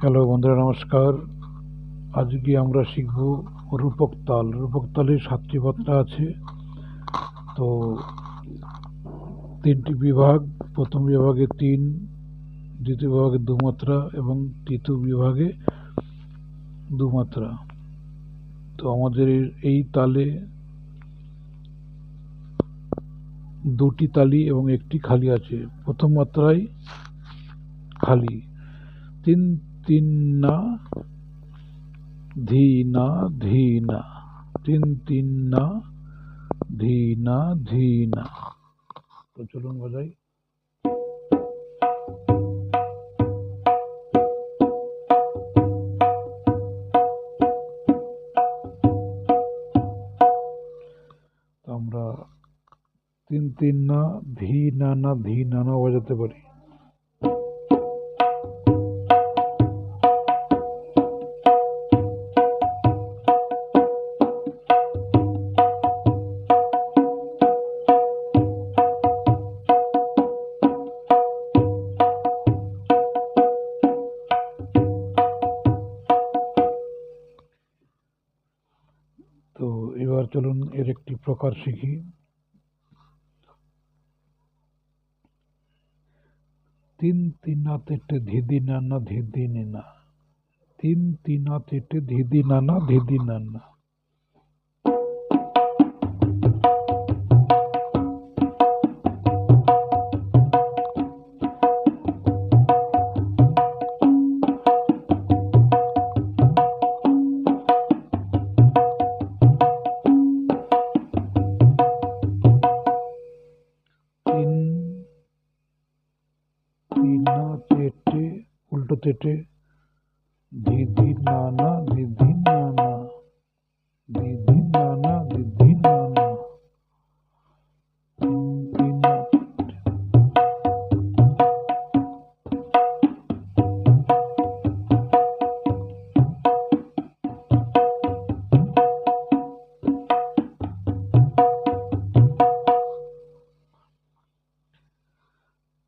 Hello বন্ধুরা, নমস্কার। আজকে আমরা শিখব রূপক তাল। রূপক তালের সাতটি মাত্রা আছে। তো তিনটি বিভাগ, প্রথম বিভাগে তিন, দ্বিতীয় বিভাগে দু মাত্রা এবং তৃতীয় বিভাগে দু মাত্রা তো আমাদের এই তালে দুটি তালি এবং একটি খালি আছে। প্রথম মাত্রায় খালি। তিন তিন না ধি না তিন তিন না ধি না ধি তো চলুন বাজাই আমরা তিন তিন না ধি না না ধি না বাজাতে পারি। তো এবার চলুন এর একটি প্রকার শিখি। তিন তিনা তেটে ধিদি নানা, ধিদি নিনা। তিন তিনা তেটে ধিদি নানা ধিদি নানা। তিনা তেটে উল্টো তেটে দিদি নানা দিদি নানা দিদি নানা দিদি নানা তিন তিনা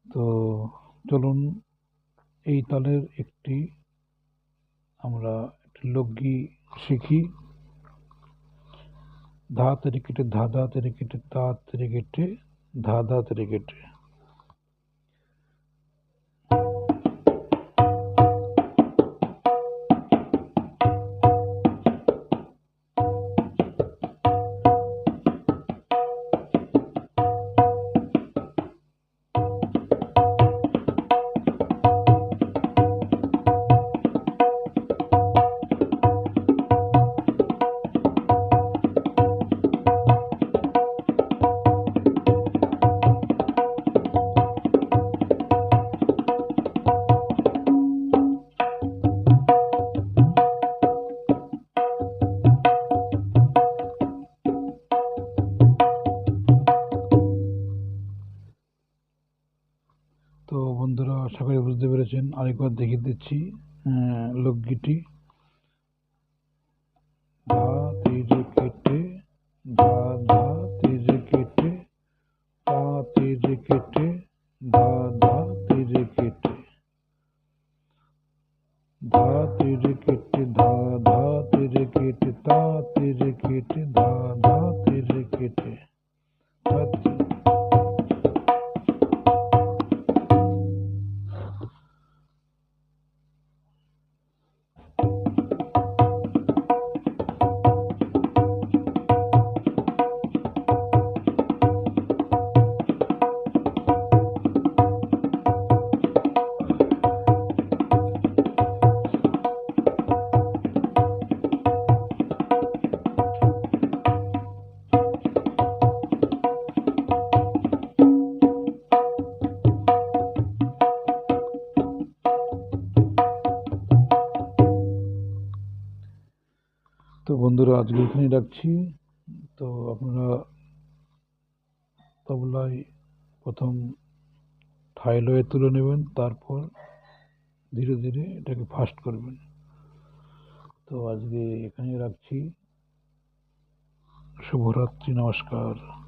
তো চলুন, এই তালের একটি আমরা একটি লগ্গি শিখি। ধা তেরে কেটে ধা ধা তেরে কেটে তা তেরে কেটে ধা ধা তেরে কেটে আশা করি বুঝতে পেরেছেন। আরেকবার দেখিয়ে দিচ্ছি লোকগীতি। ধা তেরে কেটে, ধা ধা তেরে কেটে তা তেরে কেটে, ধা বন্ধুরা, আজকে এখানে রাখছি। তো আপনারা তবলায় প্রথম থাইলয়ে তুলে নেবেন, তারপর ধীরে ধীরে এটাকে ফাস্ট করবেন। তো আজকে এখানে রাখছি। শুভরাত্রি, নমস্কার।